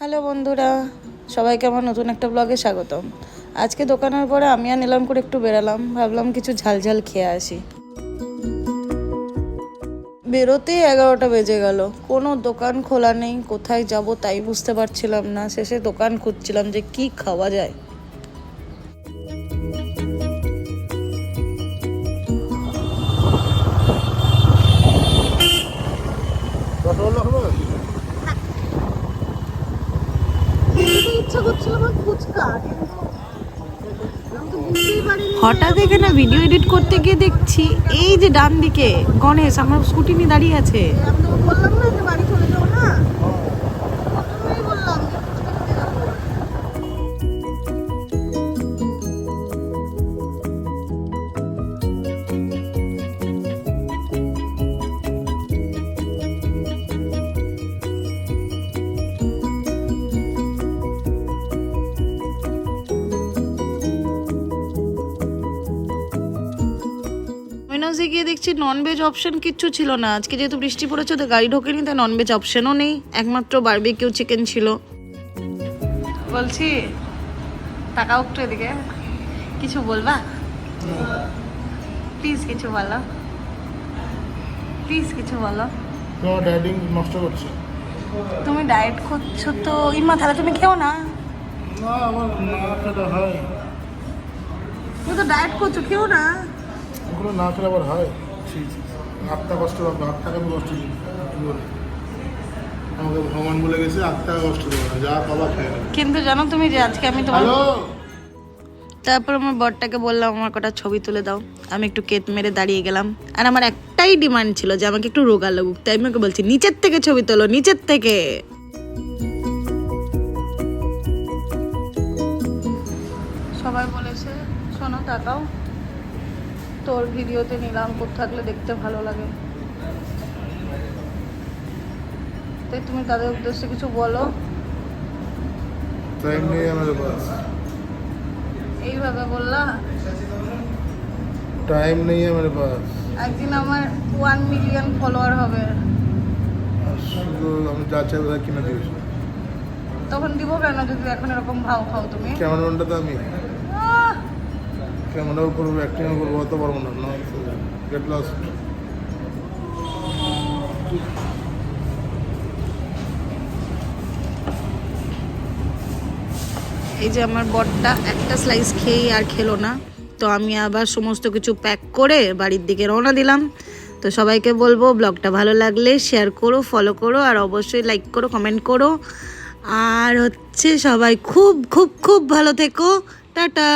Hello বন্ধুরা, সবাইকে আমার নতুন একটা ব্লগে স্বাগতম। আজকে দোকানের পরে আমি আর নিলাম করে একটু বেরালাম, ভাবলাম কিছু ঝাল ঝাল খেয়ে আসি। বেরোতেই এগারোটা বেজে গেল, কোনো দোকান খোলা নেই, কোথায় যাব তাই বুঝতে পারছিলাম না, শেষে দোকান খুঁজছিলাম যে কি খাওয়া যায়। হঠাৎ এখানে ভিডিও এডিট করতে গিয়ে দেখছি, এই যে ডান দিকে গণেশ, আমার স্কুটি নিয়ে দাঁড়িয়ে আছে। মইনাসে গিয়ে দেখছি ননভেজ অপশন কিচ্ছু ছিল না। আজকে যেহেতু বৃষ্টি পড়েছে তো গাড়ি ঢোকেনি তাই ননভেজ অপশনও নেই। একমাত্র বারবিকিউ চিকেন ছিল। বলছি তাকাও একটু এদিকে? কিছু বলবা? প্লিজ কিছু বলো। প্লিজ কিছু বলো। তোমার ডায়েটিং নষ্ট করছে। তুমি ডায়েট করছ তো ইমা তাহলে তুমি খেও না। না আমার না খেলে হয়। তুমি তো ডায়েট করছ খেও না। ওগুলো না খেলে আবার হয়। আত্মা কষ্ট পাবে আত্মাকে আমি কষ্ট? আমাকে ভগবান বলে গেছে আত্মাকে কষ্ট দেবে না যা পাবা খেয়ে কিন্তু জানো তুমি যে আজকে আমি তোমার তারপর আমার বরটাকে বললাম আমার কটা ছবি তুলে দাও। আমি একটু কেত মেরে দাঁড়িয়ে গেলাম। আর আমার একটাই ডিমান্ড ছিল যে আমাকে একটু রোগা লাগুক। তাই আমি ওকে বলছি নিচের থেকে ছবি তোলো নিচের থেকে। সবাই বলেছে শোনো তাকাও। তোর ভিডিওতে নিলাম থাকলে দেখতে ভালো লাগে। তাই তুমি তাদের উদ্দেশ্যে কিছু বলো। নেই আমার পাস এইভাবে বললা? টাইম নেই আমার পাস একদিন আমার ওয়ান মিলিয়ন ফলোয়ার হবে। আমি যা চাইব কিনে দিয়েছি তখন দিব কেন? যদি এখন এরকম ভাও খাও তুমি। ক্যামেরাম্যানটা তো আমি। ক্যামেরাও করব অ্যাক্টিংও করব অত পারব না না? গেট এই যে আমার বরটা একটা স্লাইস খেয়েই আর খেলো না, তো আমি আবার সমস্ত কিছু প্যাক করে বাড়ির দিকে রওনা দিলাম। তো সবাইকে বলব ব্লগটা ভালো লাগলে শেয়ার করো ফলো করো, আর অবশ্যই লাইক করো কমেন্ট করো। আর হচ্ছে সবাই খুব খুব খুব ভালো থেকো। টাটা!